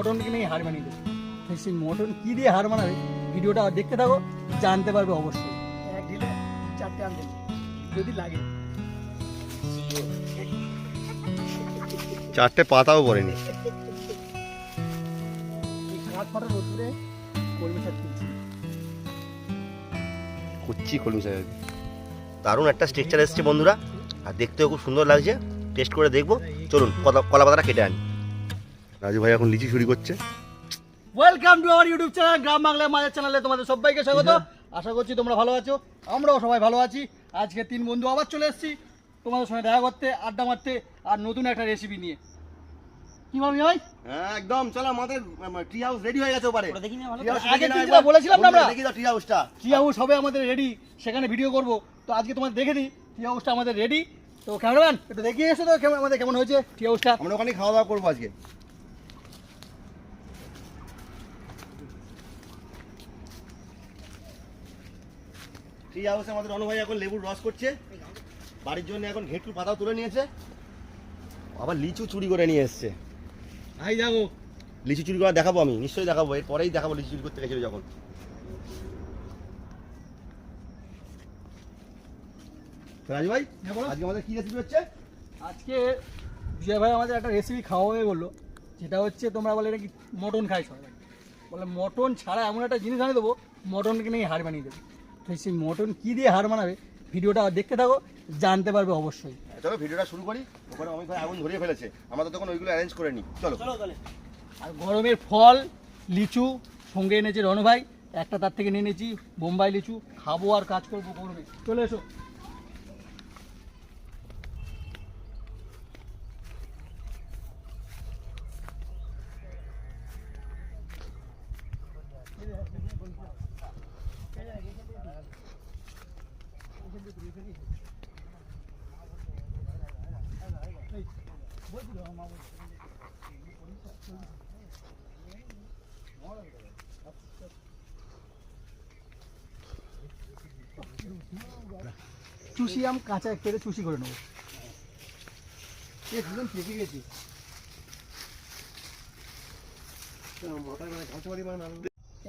মটনকে নিয়ে হার মানিয়ে দেবে। সেই মটন কী দিয়ে হার মানাবে ভিডিওটা দেখতে থাকো জানতে পারবে অবশ্যই। এক ঢিলে চারটে আনতে যদি লাগে। চারটে পাতাও পড়েনি। এই কাঠ কলমি শাক দারুণ একটা স্ট্রাকচার এসছে বন্ধুরা। আর দেখতেও খুব সুন্দর লাগছে। টেস্ট করে দেখব। চলুন কলা কলা পাতাটা কেটে আনি। রাজু ভাই এখন লিচি চুরি করছে। Welcome to our YouTube channel Gram Bangla মাঝের চ্যানেলে তোমাদের সবাইকে স্বাগত। আশা করছি তোমরা ভালো আছো আমরাও সবাই ভালো আছি। আজকে তিন বন্ধু আবার চলে এসেছি তোমাদের সঙ্গে দেখা করতে আড্ডা মারতে আর নতুন একটা রেসিপি নিয়ে। কি বলবি ভাই? হ্যাঁ একদম চলো আমাদের ট্রি হাউস রেডি হয়ে গেছে ওপারে। আগে যেটা বলেছিলাম না আমরা? দেখি ট্রি হাউসটা ট্রি হাউস হবে আমাদের রেডি সেখানে ভিডিও করব। তো আজকে তোমাদের দেখে দিই ট্রি হাউসটা আমাদের রেডি তো ক্যামেরাম্যান একটু দেখিয়ে এসো তো আমাদের কেমন হয়েছে ট্রি হাউসটা আমরা ওখানে খাওয়া দাওয়া করব আজকে। ট্রি হাউসে আমাদের অনুভাই এখন লেবুর রস করছে। বাড়ির জন্য এখন ঘেটুর পাতাও তুলে নিয়েছে। আবার লিচু চুরি করে নিয়ে এসছে। ভাই যাব। লিচু চুরি করা দেখাবো আমি নিশ্চয়ই দেখাবো। এরপরেই দেখাবো লিচু চুরি করতে গেছিল যখন। রাজু ভাই হ্যাঁ, আজকে আমাদের কি রেসিপি হচ্ছে? আজকে বিজয় ভাই আমাদের একটা রেসিপি খাওয়াবে বলল যেটা হচ্ছে তোমরা বলে নাকি মটন খাই সবাই বলে মটন ছাড়া এমন একটা জিনিস আনিয়ে দেবো মটনকে নিয়ে হার বানিয়ে দেবে। তো সেই মটন কী দিয়ে হার মানাবে ভিডিওটা দেখতে থাকো জানতে পারবে অবশ্যই। চলো ভিডিওটা শুরু করি। ওখানে অমিত ভাই আগুন ধরিয়ে ফেলেছে। আমরা তো তখন ওইগুলো অ্যারেঞ্জ করে নিই। চলো। আর গরমের ফল লিচু সঙ্গে এনেছে রনু ভাই। একটা তার থেকে নিয়ে নিয়েছি বোম্বাই লিচু। খাব আর কাজ করব গরমে। চলে এসো চুষি আম কাঁচা কেটে চুষি করে নেব। একদম পেকে গেছে।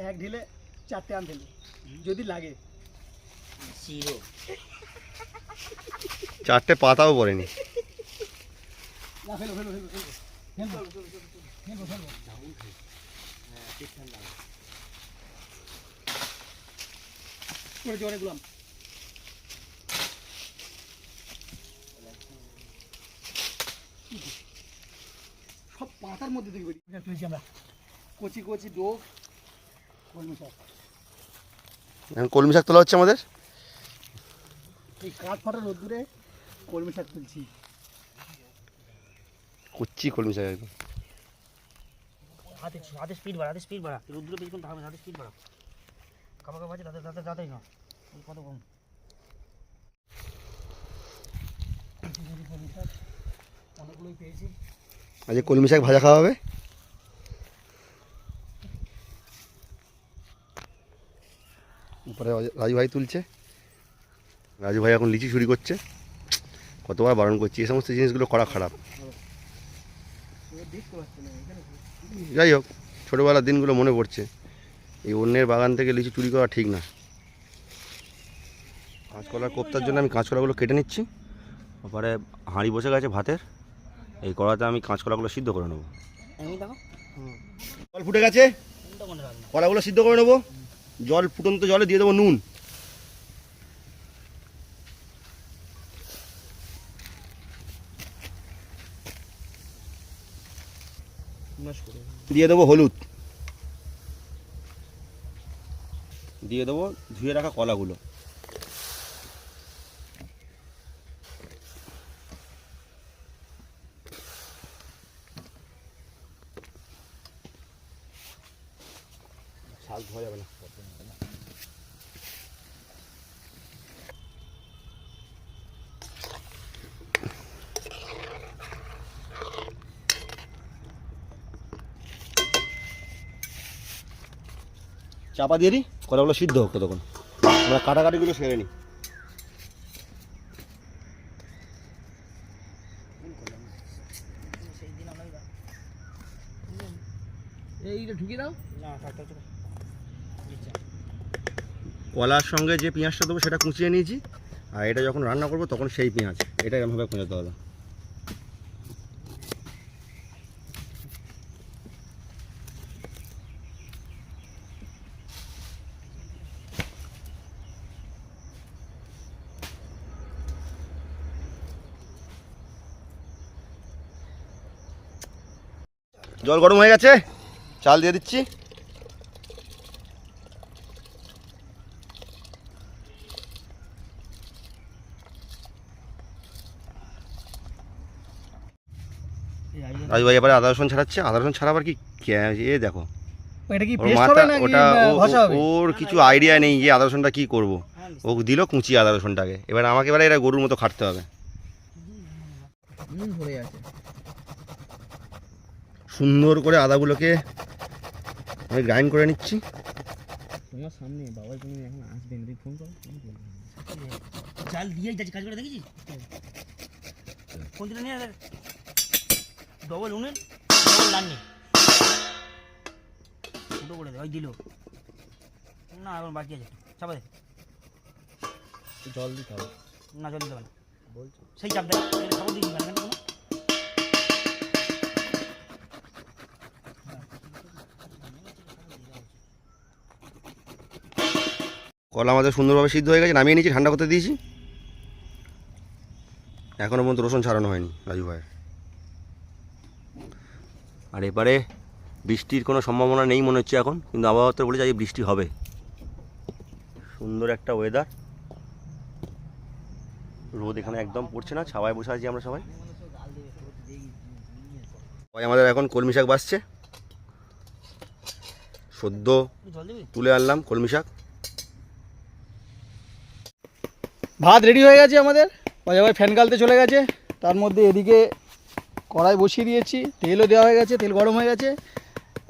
এক ঢিলে চারটে আম ফেলি যদি লাগে। চারটে পাতাও পড়েনি। না ফেলো ফেলো ফেলো ফেলো। আম। সব পাতার মধ্যে থেকে বেরিয়ে তুলেছি আমরা। কচি কচি ডোক কলমি শাক। এখন কলমি শাক তোলা হচ্ছে আমাদের? এই কাঠ ফাটা রোদ্দুরে কলমি শাক তুলছি। কুচ্ছি কলমি শাক একদম। হাতে হাতে স্পিড বাড়া হাতে স্পিড বাড়া। রুদ্র বেশিক্ষণ থাকবে না, হাতে স্পিড বাড়া। কামা কামা আছে না কত কম? কলমি শাক। আজকে কলমি শাক ভাজা খাওয়া হবে? উপরে রাজু ভাই তুলছে। রাজু ভাই এখন লিচি চুরি করছে। কতবার বারণ করছি, এই সমস্ত জিনিসগুলো করা খারাপ। যাই হোক, ছোটোবেলার দিনগুলো মনে পড়ছে। এই অন্যের বাগান থেকে লিচু চুরি করা ঠিক না। কাঁচকলার কোপ্তার জন্য আমি কাঁচকলাগুলো কেটে নিচ্ছি। তারপরে হাঁড়ি বসে গেছে ভাতের। এই কড়াতে আমি কাঁচকলাগুলো সিদ্ধ করে নেব। দেখো। জল ফুটে গেছে? মনে কড়াগুলো সিদ্ধ করে নেব। জল ফুটন্ত জলে দিয়ে দেবো নুন। দিয়ে দেবো হলুদ। দিয়ে দেবো ধুয়ে রাখা কলাগুলো। চাপা দিয়ে দিই কলাগুলো সিদ্ধ হোক তখন আমরা কাটাকাটিগুলো সেরে নিই। কলার সঙ্গে যে পেঁয়াজটা দেবো সেটা কুচিয়ে নিয়েছি আর এটা যখন রান্না করব তখন সেই পেঁয়াজ এটা এরকমভাবে কুঁচাতে হবে। জল গরম হয়ে গেছে। চাল দিয়ে দিচ্ছি। রাজু ভাই এবারে আদা রসুন ছাড়াচ্ছে। আদা রসুন ছাড়াবার কি কে- এ দেখো। ওটা ওর কিছু আইডিয়া নেই যে আদা রসুনটা কি করব। ও দিল কুচি আদা রসুনটাকে। এবার আমাকে এবারে এটা গরুর মতো খাটতে হবে। সুন্দর করে আদাগুলোকে আমি গ্রাইন্ড করে নিচ্ছি। তোমার সামনে বাবা তুমি এখন আসবেন তুই ফোন করো জাল দিয়েই যাচ্ছি কাজ করে ডবল উনুন ডবল লান্নি ফুটো করে দে ওই দিল। না এখন বাকি আছে। চাপা দে। জল দিতে হবে। না জল দিতে হবে না। সেই চাপ দেয় খবর দিচ্ছি না কলা আমাদের সুন্দরভাবে সিদ্ধ হয়ে গেছে, নামিয়ে নিয়েছি, ঠান্ডা করতে দিয়েছি। এখনও পর্যন্ত রসুন ছাড়ানো হয়নি রাজু ভাইয়ের। আর এবারে বৃষ্টির কোনো সম্ভাবনা নেই মনে হচ্ছে এখন, কিন্তু আবহাওয়া তো বলেছে আজ বৃষ্টি হবে। সুন্দর একটা ওয়েদার রোদ এখানে একদম পড়ছে না, ছাওয়ায় বসে আছি আমরা সবাই। সবাই আমাদের এখন কলমি শাক বাসছে সদ্য তুলে আনলাম কলমি শাক। ভাত রেডি হয়ে গেছে আমাদের। ভাই ফ্যান গালতে চলে গেছে। তার মধ্যে এদিকে কড়াই বসিয়ে দিয়েছি। তেলও দেওয়া হয়ে গেছে, তেল গরম হয়ে গেছে।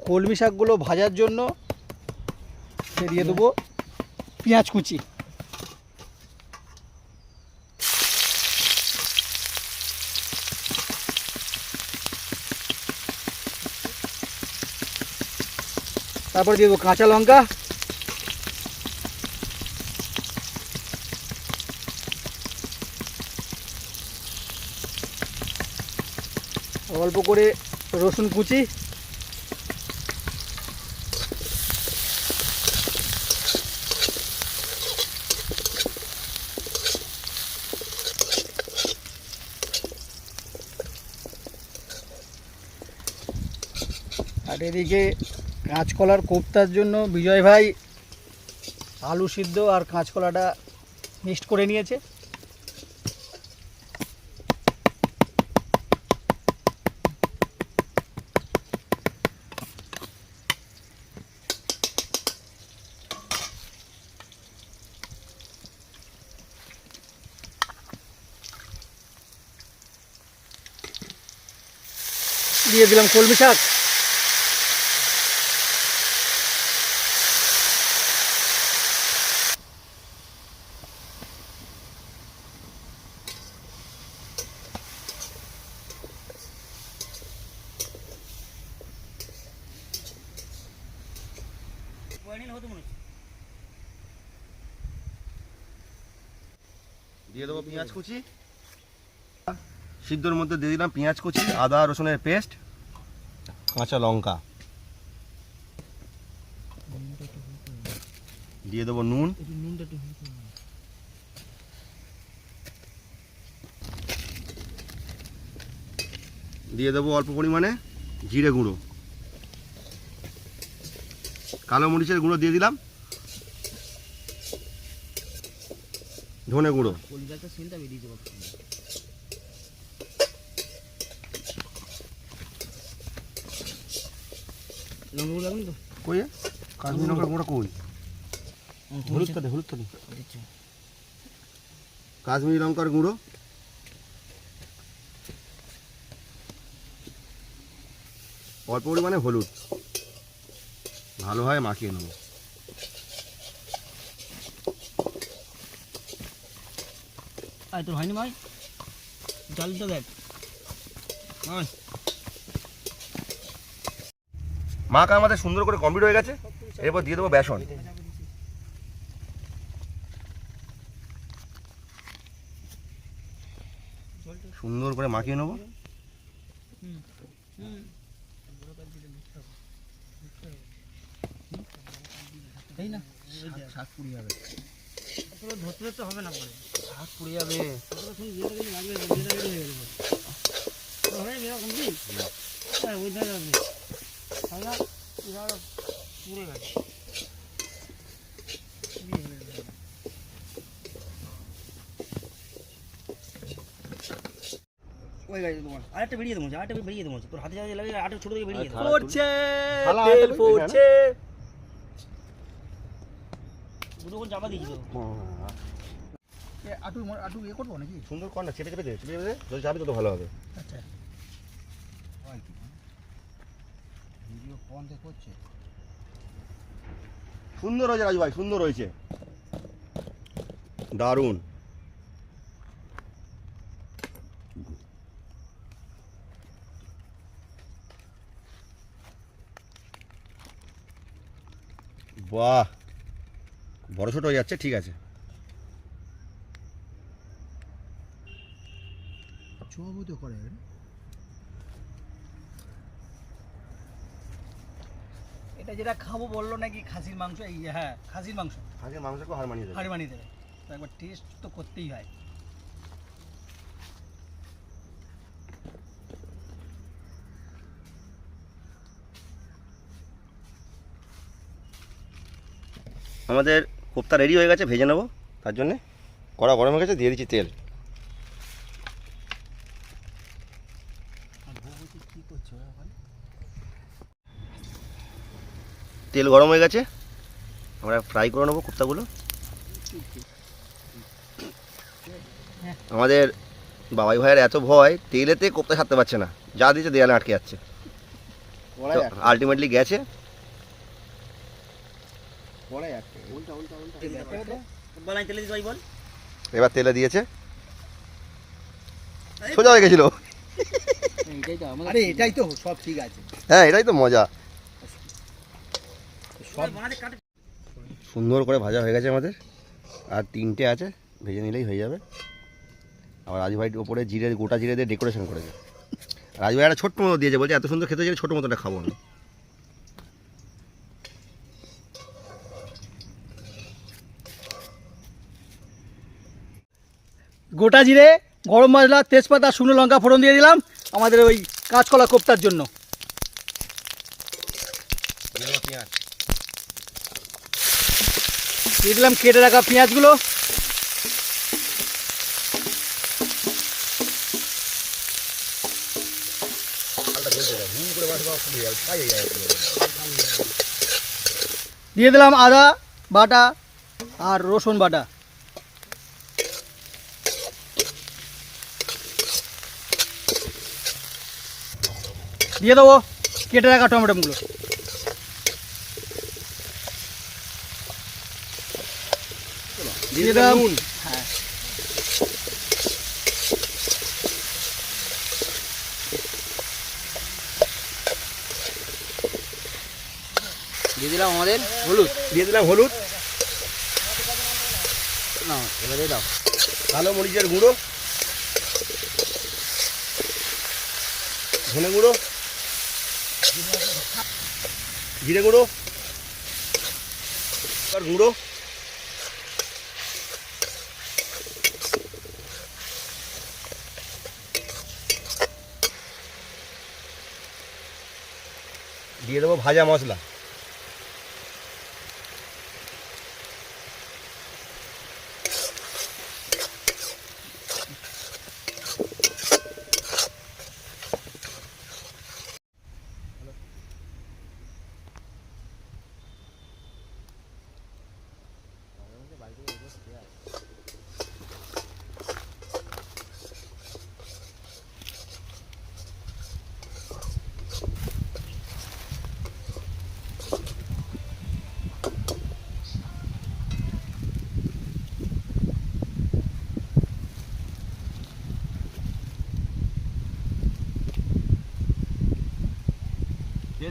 কলমি শাকগুলো ভাজার জন্য দিয়ে দেবো পেঁয়াজ কুচি। তারপর দিয়ে দেবো কাঁচা লঙ্কা। অল্প করে রসুন কুচি। আর এদিকে কাঁচকলার কোপ্তার জন্য বিজয় ভাই আলু সিদ্ধ আর কাঁচকলাটা মিক্সড করে নিয়েছে। দিলাম কলমি শাক। দিয়ে দেবো কুচি। সিদ্ধর মধ্যে দিয়ে দিলাম পেঁয়াজ কুচি, আদা, রসুনের পেস্ট। কাঁচা লঙ্কা। দিয়ে দেবো নুন। দিয়ে দেবো অল্প পরিমাণে জিরে গুঁড়ো। কালো মরিচের গুঁড়ো দিয়ে দিলাম। ধনে গুঁড়ো কলকাতার সেন্টটা বেরিয়ে যাব লঙ্কা গুলো লাগবে তো? কই কাশ্মীর লঙ্কার গুঁড়ো কই? হলুদটা দে হলুদটা দে কাশ্মীরি লঙ্কার গুঁড়ো? অল্প পরিমাণে হলুদ। ভালোভাবে মাখিয়ে নেব। আয় তোর হয়নি ভাই? জলটা দেখ। মাখা আমাদের সুন্দর করে কমপ্লিট হয়ে গেছে? এরপর দিয়ে দেবো বেসন। সুন্দর করে মাখিয়ে নেব। ধরতে হবে না যাবে। কিন্তু লাগবে বিয়েটা রেডি হয়ে গেল হবে বিয়ে হ্যাঁ ওই গাড়ি তোমার আরেকটা বেরিয়ে দেবো আরেকটা বেরিয়ে দেবো। তোর হাতে যাতে লাগে আরেকটা ছোট থেকে বেরিয়ে দেবো। পড়ছে তেল। পড়ছে দুটো কোন চাপা দিয়েছি এ, আটু আটু ইয়ে করব নাকি? সুন্দর কর না চেপে চেপে দে চেপে চেপে দে। যদি যাবি তত ভালো হবে। আচ্ছা। সুন্দর হয়েছে রাজু ভাই সুন্দর হয়েছে। দারুণ। বাহ বড় ছোট হয়ে যাচ্ছে ঠিক আছে। করে যেটা খাব বলল নাকি খাসির মাংস এই হ্যাঁ খাসির মাংস। আগে মাংসকে হার মানিয়ে দেবে। হাড়ি বানিয়ে দেবে। তো একবার টেস্ট তো করতেই হয়। আমাদের কোপ্তা রেডি হয়ে গেছে ভেজে নেব। তার জন্যে কড়া গরম হয়ে গেছে দিয়ে দিচ্ছি তেল কি করছ এখন তেল গরম হয়ে গেছে আমরা ফ্রাই করে নেব কোপ্তাগুলো আমাদের বাবাই ভাইয়ের এত ভয় তেলেতে কোপ্তা ছাড়তে পারছে না। যা দিয়েছে দেয়ালে আটকে যাচ্ছে। আলটিমেটলি গেছে। এবার তেলে দিয়েছে। সোজা হয়ে গেছিল। এটাই তো সব ঠিক আছে। হ্যাঁ এটাই তো মজা। সব সুন্দর করে ভাজা হয়ে গেছে আমাদের। আর তিনটে আছে ভেজে নিলেই হয়ে যাবে। আবার রাজু ভাই ওপরে জিরে গোটা জিরে দিয়ে ডেকোরেশন করেছে। রাজু ভাই একটা ছোট্ট মতো দিয়েছে বলছে এত সুন্দর খেতে চাই ছোটো মতোটা খাব আমি। গোটা জিরে গরম মশলা তেজপাতা শুকনো লঙ্কা ফোড়ন দিয়ে দিলাম। আমাদের ওই কাঁচকলা কোপ্তার জন্য। দিয়ে দিলাম কেটে রাখা পেঁয়াজগুলো। দিয়ে দিলাম আদা বাটা আর রসুন বাটা। দিয়ে দেবো কেটে রাখা টমেটোগুলো। দিয়ে দিলাম হ্যাঁ। দিয়ে দিলাম আমাদের হলুদ। দিয়ে দিলাম হলুদ। না এবারে দাও। কালো মরিচের গুঁড়ো। ধনে গুঁড়ো। জিরে গুঁড়ো। আর গুঁড়ো দিয়ে দেবো ভাজা মশলা।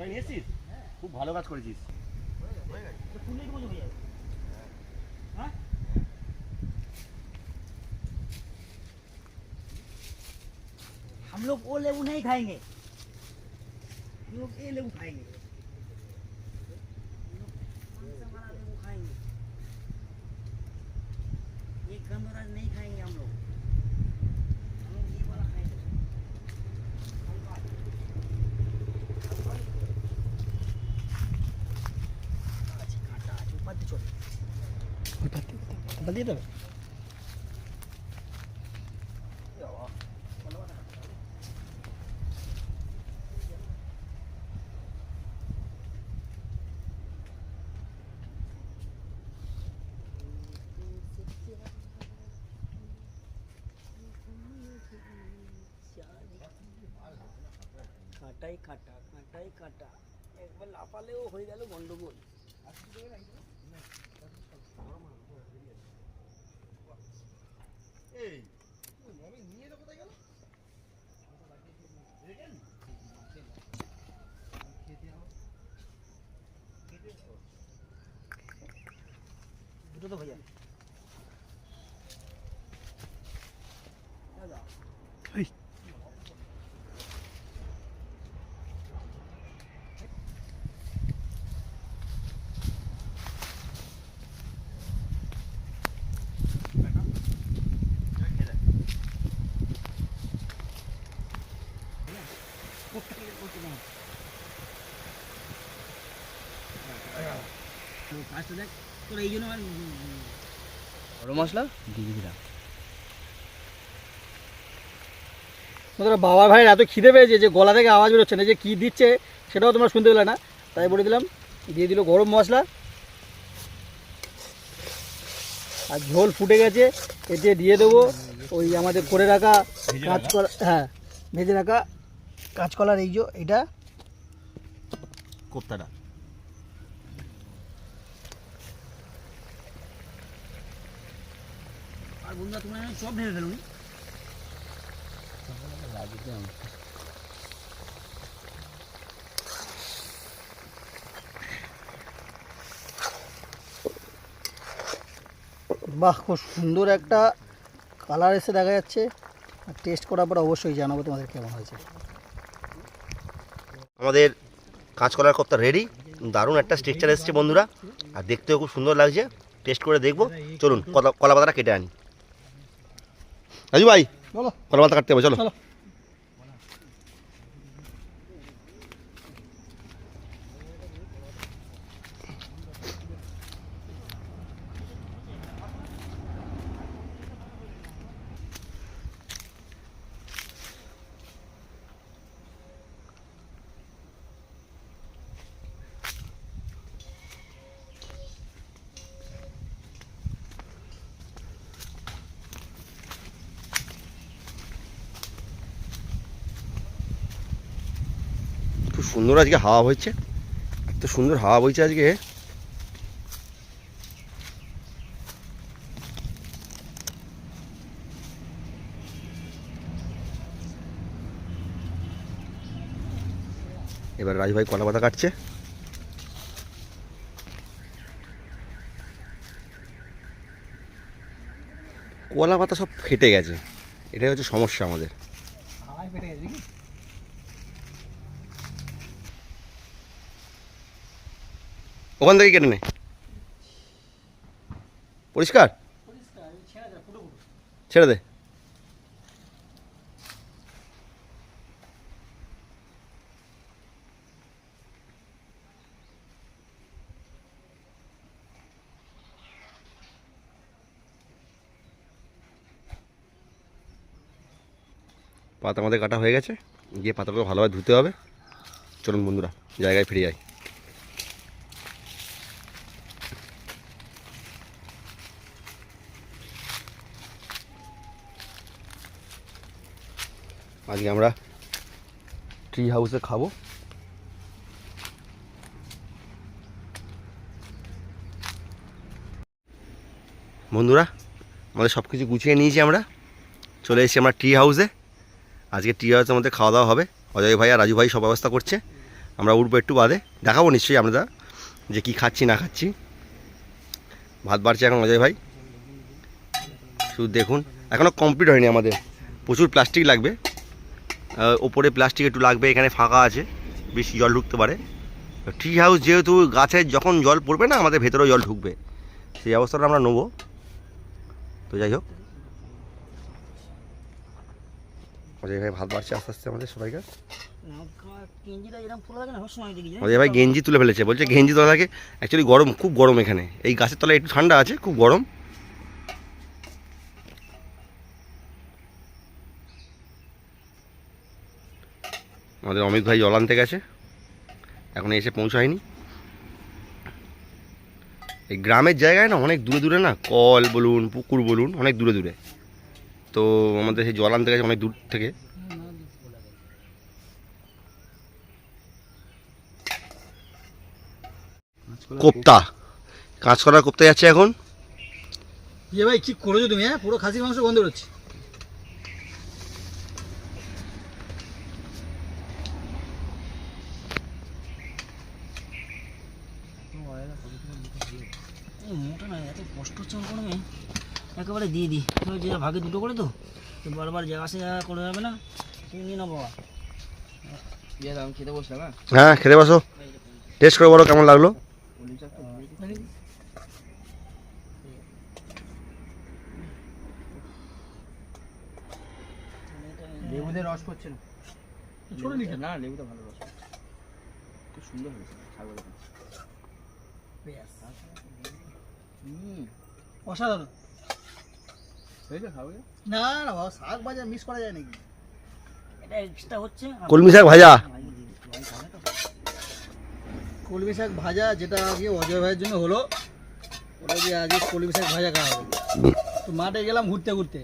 নিয়ে এসছিস খুব ভালো কাজ করেছিস তুলে দেবো হয়ে যাবে হ্যাঁ हम लोग वो लेबू नहीं खाएंगे हम लोग ये लेबू खाएंगे हम लोग कौन सा वाला लेबू खाएंगे ये गंदराज नहीं खाएंगे हम लोग দিয়ে দেবে কাটাই কাটা কাটাই কাটা একবার লাফালেও হয়ে গেল গন্ডগোল দুটো তো ভাইয়া কাজটা দেখ তোর এই জন্য আমার গরম মশলা? দিয়ে দিলাম। তোমরা বাবা ভাইয়ের এত খিদে পেয়েছে যে গলা থেকে আওয়াজ বেরোচ্ছে না যে কী দিচ্ছে সেটাও তোমরা শুনতে পেলে না। তাই বলে দিলাম দিয়ে দিল গরম মশলা। আর ঝোল ফুটে গেছে এতে দিয়ে দেবো ওই আমাদের করে রাখা? কাঁচকলা হ্যাঁ ভেজে রাখা কাঁচকলার এই যে এটা কোপ্তাটা। আর বন্ধুরা তোমরা চপ ভেবে ফেলুন? বাহ খুব সুন্দর একটা কালার এসে দেখা যাচ্ছে। আর টেস্ট করার পর অবশ্যই জানাব তোমাদের কেমন হয়েছে। আমাদের কাঁচকলার কোপ্তা রেডি দারুণ একটা স্ট্রাকচার এসছে বন্ধুরা। আর দেখতেও খুব সুন্দর লাগছে। টেস্ট করে দেখব। চলুন কলা কলা পাতাটা কেটে আনি। রাজু ভাই বলো কলা পাতা কাটতে হবে চলো সুন্দর আজকে হাওয়া বইছে। এত সুন্দর হাওয়া বইছে আজকে। এবার রাজভাই কলা পাতা কাটছে। কলা পাতা সব ফেটে গেছে। এটাই হচ্ছে সমস্যা আমাদের। পেটে গেছে ওখান থেকে কেটে নে। পরিষ্কার? ছেড়ে দে। পাতা আমাদের কাটা হয়ে গেছে। গিয়ে পাতাগুলো ভালোভাবে ধুতে হবে। চলুন বন্ধুরা, জায়গায় ফিরে যাই। আজকে আমরা ট্রি হাউসে খাব। বন্ধুরা, আমাদের সব কিছু গুছিয়ে নিয়েছি আমরা। চলে এসেছি আমরা ট্রি হাউসে। আজকে ট্রি হাউসের মধ্যে খাওয়া দাওয়া হবে। অজয় ভাই আর রাজু ভাই সব ব্যবস্থা করছে। আমরা উঠবো একটু বাদে। দেখাবো নিশ্চয়ই আমরা যে কি খাচ্ছি, না খাচ্ছি। ভাত বাড়ছে এখন অজয় ভাই। শুধু দেখুন এখনও কমপ্লিট হয়নি আমাদের। প্রচুর প্লাস্টিক লাগবে। ওপরে প্লাস্টিক একটু লাগবে, এখানে ফাঁকা আছে, বেশি জল ঢুকতে পারে। ট্রি হাউস যেহেতু গাছে যখন জল পড়বে না, আমাদের ভেতরেও জল ঢুকবে। সেই অবস্থাটা আমরা নেব। তো যাই হোক। ভাই, ভাত বাড়ছে আস্তে আস্তে আমাদের সবাইকার। ভাই, গেঞ্জি তুলে ফেলেছে, বলছে গেঞ্জি তোলা থাকে। অ্যাকচুয়ালি গরম, খুব গরম এখানে। এই গাছের তলায় একটু ঠান্ডা আছে, খুব গরম। আমাদের অমিত ভাই জল আনতে গেছে। এখন এসে পৌঁছায়নি। এই গ্রামের জায়গায় না অনেক দূরে দূরে না কল বলুন, পুকুর বলুন, অনেক দূরে দূরে। তো আমাদের সেই জল আনতে গেছে অনেক দূর থেকে। কোপ্তা। কাঁচকলার কোপ্তা যাচ্ছে এখন। ইয়ে ভাই, কি করেছ তুমি হ্যাঁ? পুরো খাসির মাংস গন্ধ হচ্ছে মোটা না এত কষ্ট হচ্ছে কোনো মেয়ে। একেবারে দিয়ে দিই। তো যে ভাগে দুটো করে তো বারবার জায়গা সে জায়গা করে যাবে না। তুমি নিয়ে নাও বাবা। হ্যাঁ? হ্যাঁ খেতে বসো। টেস্ট করে বলো কেমন লাগল। লেবুদের রস করছে না। ছোট না লেবুটা ভালো রস খুব সুন্দর হয়েছে ছাগলের হুম অসাধারণ। না না শাক ভাজা মিস করা যায় নাকি? এটা এক্সট্রা হচ্ছে। কলমি শাক ভাজা? কলমি শাক ভাজা যেটা আজকে অজয় ভাইয়ের জন্য হলো ওটা দিয়ে আজকে কলমি শাক ভাজা খাওয়া হবে। তো মাঠে গেলাম ঘুরতে ঘুরতে।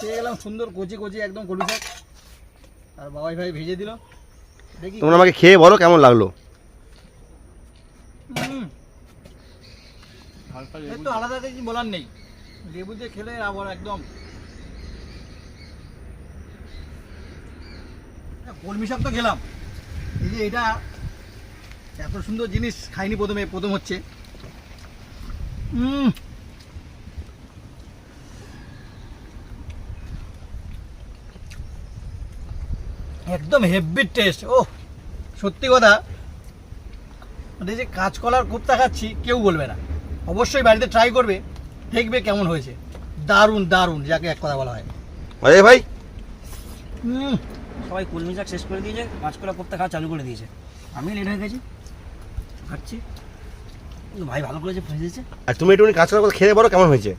পেয়ে গেলাম সুন্দর কচি কচি একদম কলমি শাক। আর বাবাই ভাই ভেজে দিল। দেখি তোমরা আমাকে খেয়ে বলো কেমন লাগল হুম, হালকা এর তো আলাদা কিছু বলার নেই। লেবু দিয়ে খেলে আবার একদম। কলমি শাক তো খেলাম। এই যে এটা এত সুন্দর জিনিস খাইনি প্রথমে প্রথম হচ্ছে। একদম হেভি টেস্ট ও সত্যি কথা। মানে যে কাঁচকলার কোপ্তা খাচ্ছি কেউ বলবে না। অবশ্যই বাড়িতে ট্রাই করবে দেখবে কেমন হয়েছে। দারুণ দারুণ যাকে এক কথা বলা হয়। অজয় ভাই। হুম সবাই কলমি শাক শেষ করে দিয়েছে কাঁচকলা কোপ্তা খাওয়া চালু করে দিয়েছে। আমি লেট হয়ে গেছি খাচ্ছি। কিন্তু ভাই ভালো করেছে ফেলে দিয়েছে। আর তুমি একটু কাজ করার খেয়ে বলো কেমন হয়েছে?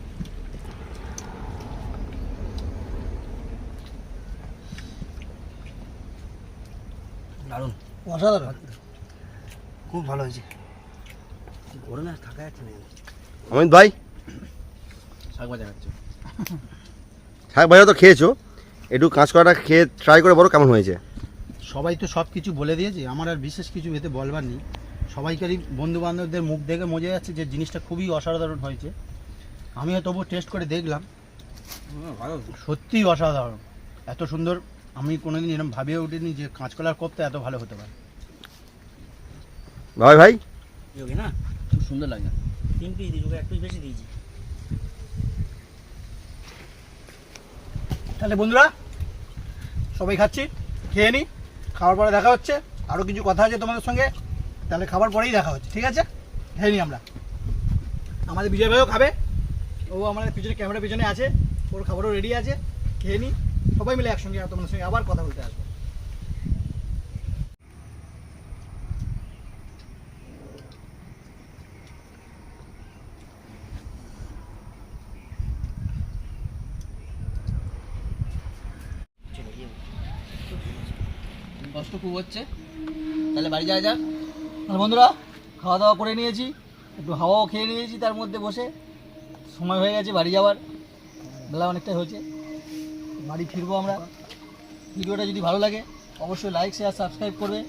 দারুণ। অসাধারণ। খুব ভালো হয়েছে। গরমে আর থাকা যাচ্ছে না। অমিত ভাই? শাক ভাজা খাচ্ছ। শাক ভাজা তো খেয়েছো। একটু কাঁচ করাটা খেয়ে ট্রাই করে বলো কেমন হয়েছে। সবাই তো সব কিছু বলে দিয়েছে আমার আর বিশেষ কিছু এতে বলবার নেই। সবাইকারই বন্ধু বান্ধবদের মুখ দেখে মজা যাচ্ছে যে জিনিসটা খুবই অসাধারণ হয়েছে। আমিও তবু টেস্ট করে দেখলাম। ভালো। সত্যিই অসাধারণ। এত সুন্দর আমি কোনোদিন এরকম ভাবিয়ে উঠিনি যে কাঁচকলার কোপ্তা এত ভালো হতে পারে। ভাই ভাই? না? খুব সুন্দর লাগে। তিন পিস দিয়েছি এক পিস বেশি দিয়েছি। তাহলে বন্ধুরা, সবাই খাচ্ছি, খেয়ে নি, খাওয়ার পরে দেখা হচ্ছে আরও কিছু কথা আছে তোমাদের সঙ্গে, তাহলে খাবার পরেই দেখা হচ্ছে, ঠিক আছে? খেয়ে নি আমরা। আমাদের বিজয় ভাইও খাবে, ও আমাদের পিছনে ক্যামেরা পিছনে আছে, ওর খাবারও রেডি আছে, খেয়ে নি, সবাই মিলে একসঙ্গে তোমাদের সঙ্গে আবার কথা বলতে আসব। কষ্ট খুব হচ্ছে। তাহলে বাড়ি যাওয়া যাক। আর বন্ধুরা খাওয়া দাওয়া করে নিয়েছি, একটু হাওয়াও খেয়ে নিয়েছি তার মধ্যে বসে। সময় হয়ে গেছে বাড়ি যাওয়ার। বেলা অনেকটাই হয়েছে। বাড়ি ফিরবো আমরা। ভিডিওটা যদি ভালো লাগে, অবশ্যই লাইক শেয়ার সাবস্ক্রাইব করবে।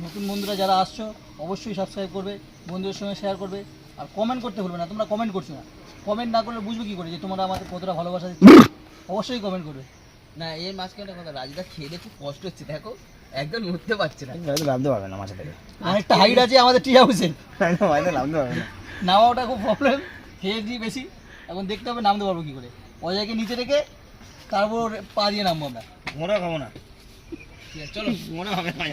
নতুন বন্ধুরা যারা আসছো, অবশ্যই সাবস্ক্রাইব করবে। বন্ধুদের সঙ্গে শেয়ার করবে। আর কমেন্ট করতে ভুলবে না, তোমরা কমেন্ট করছ না। কমেন্ট না করলে বুঝবে কী করে যে তোমরা আমাদের কতটা ভালোবাসা দিচ্ছ। অবশ্যই কমেন্ট করবে। না, এর মাঝখানে কথা, রাজুদা খেয়ে দিয়ে খুব কষ্ট হচ্ছে, দেখো। একদম উঠতে পারছে না। হয়তো নামতে পারবে না মাছ থেকে। অনেকটা হাইট আছে আমাদের টি হাউসে হয়তো নামতে পারবে না। নামাওটা খুব প্রবলেম খেয়ে দিই বেশি। এখন দেখতে হবে নামতে পারব কী করে। অজয়কে নিচে রেখে তারপর পা দিয়ে নামবো আমরা। মনে খাব না। চলো। মনে হবে না